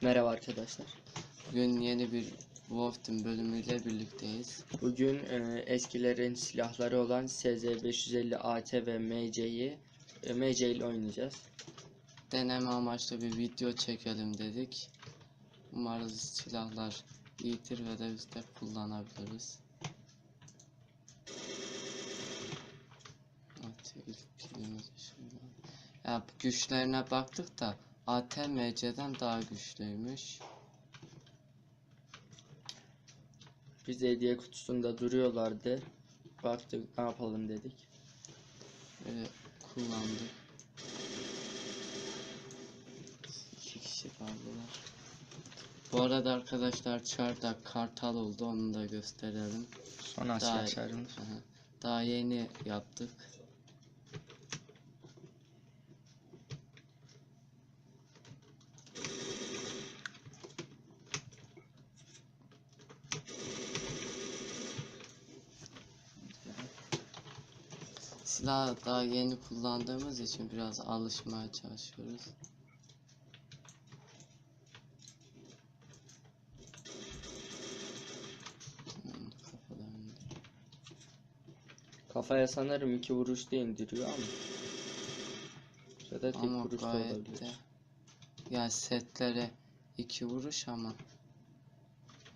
Merhaba arkadaşlar. Bugün yeni bir Wolf Team bölümüyle birlikteyiz. Bugün e, eskilerin silahları olan SZ550 AT ve MC'yi e, MC ile oynayacağız. Deneme amaçlı bir video çekelim dedik. Umarız silahlar iyidir ve de biz de kullanabiliriz. Evet, ilk pilimizi şöyle. Ya güçlerine baktık da AT MC'den daha güçlüymüş. Biz hediye kutusunda duruyorlardı. Baktık ne yapalım dedik. Böyle kullandık. İki kişi kaldılar. Bu arada arkadaşlar çardak kartal oldu onu da gösterelim. Daha, açarım. Aha. Daha yeni yaptık. Silah daha yeni kullandığımız için biraz alışmaya çalışıyoruz. Kafaya sanırım iki vuruşta indiriyor ama. Ya da tek Ama vuruş da olabilir. de ya setlere iki vuruş ama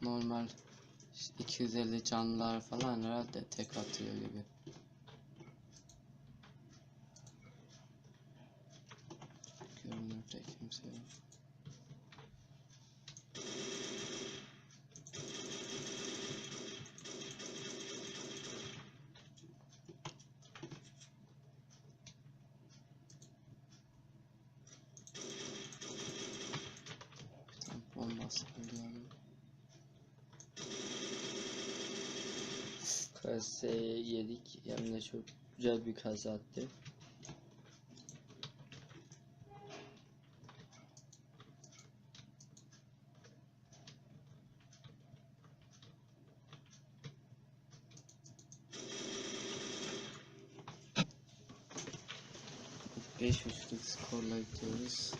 normal işte 250 canlılar falan herhalde tek atıyor gibi. Görünürde kimse yok. Kaseye yedik. Hem de çok güzel bir kaza attı. Beş üçlük skorla gidiyoruz.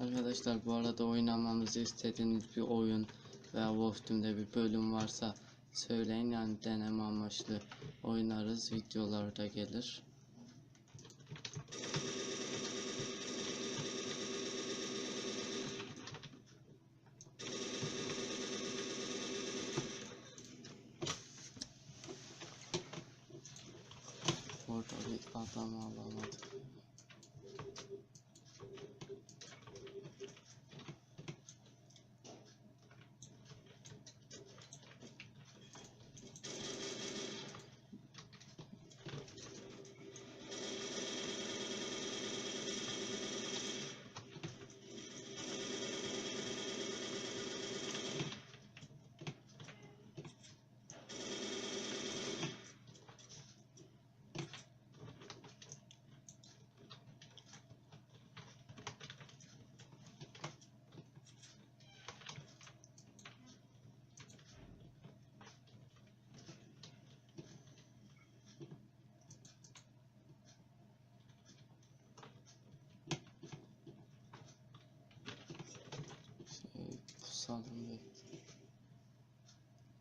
Arkadaşlar bu arada oynamamızı istediğiniz bir oyun veya Wolf Team'de bir bölüm varsa söyleyin yani deneme amaçlı oynarız videolarda gelir. Bir adam bekle.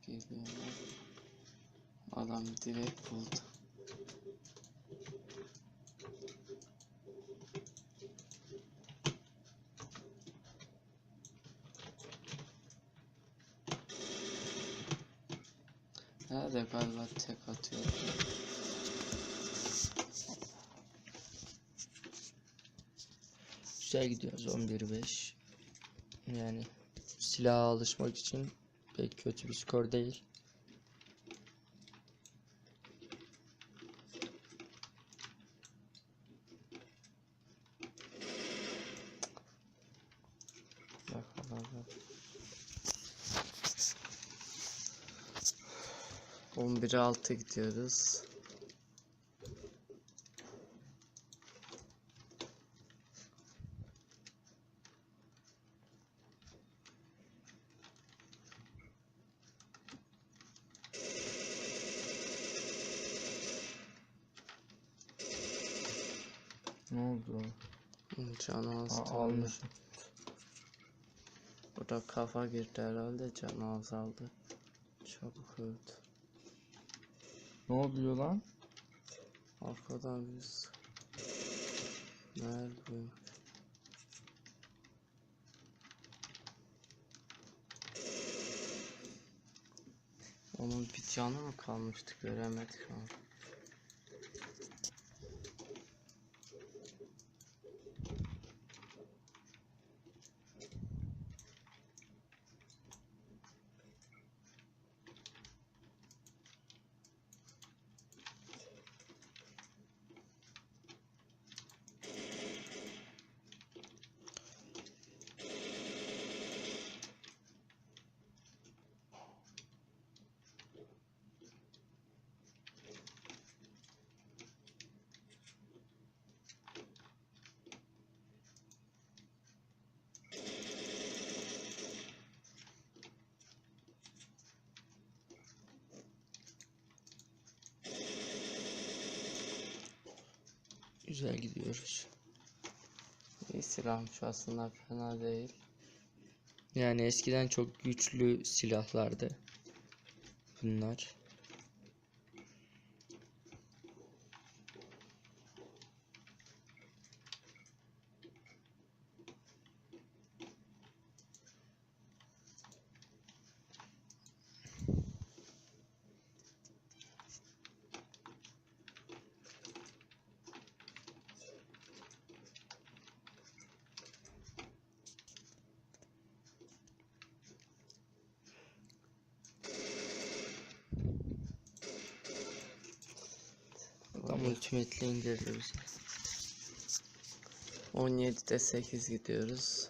Geliyorlar. Adam direkt buldu. Nerede galiba tek atıyor. Güzel gidiyoruz 11-5. Yani silaha alışmak için pek kötü bir skor değil. Bak. 11'e 6 gidiyoruz. Ne oldu? Canı az Aa, tabii. almışım. Burada kafa girdi herhalde canı azaldı. Çabuk öldü. Ne oluyor lan? Arkadan biz Nerede? Onun bir canı mı kalmıştı göremedik ama. Güzel gidiyoruz. İyi silahmış aslında fena değil. Yani eskiden çok güçlü silahlardı. Bunlar. Adam ultimate'le indirdi bizi. 17'de 8 gidiyoruz.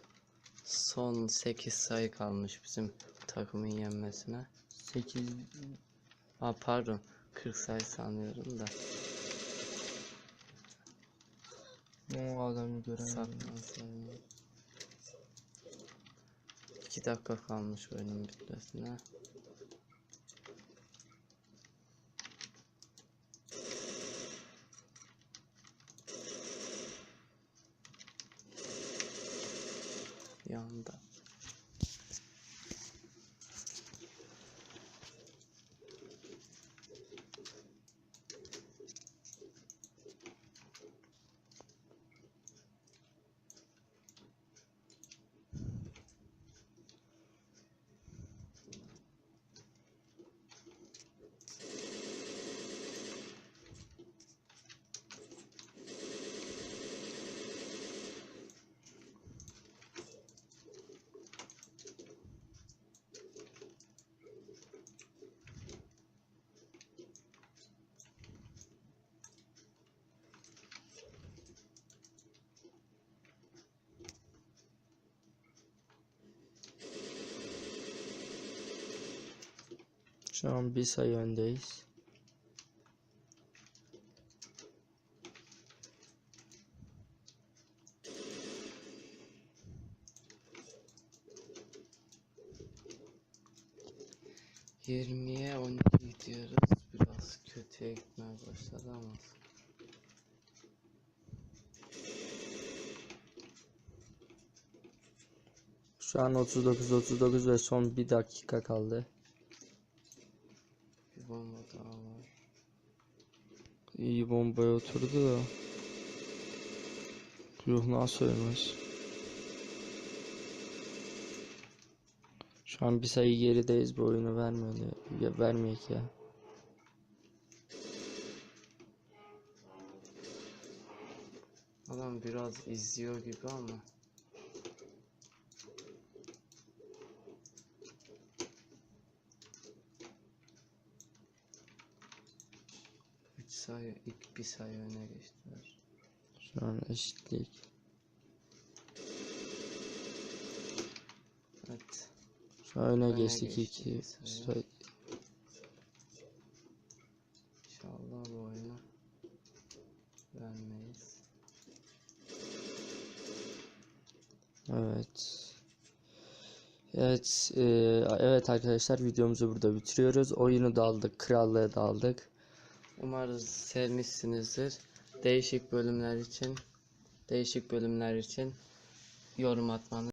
Son 8 sayı kalmış bizim takımın yenmesine. 8 Aa pardon 40 sayı sanıyorum da. O adamı göremedim. Saklansın. 2 dakika kalmış oyunun bitmesine. 样的。Şu an bir sayı öndeyiz. Yirmiye 12 gidiyoruz. Biraz kötüye gitmeye başladı ama. Şu an 39 39 ve son bir dakika kaldı. Bir bomba daha var. İyi bombaya oturdu da. Yuh nasıl ölmez? Şu an bir sayı gerideyiz bu oyunu vermiyor ya vermeyek ya. Adam biraz izliyor gibi ama. Sayı, ilk bir sayı öne geçtiler. Şu an eşitlik. Evet. Şu an öne Öne geçtik geçtik iki bir sayı. sayı. İnşallah bu oyunu vermeyiz. Evet. Evet, e, evet arkadaşlar videomuzu burada bitiriyoruz. Oyunu da aldık, krallığı da aldık. Umarız sevmişsinizdir. Değişik bölümler için değişik bölümler için yorum atmanızı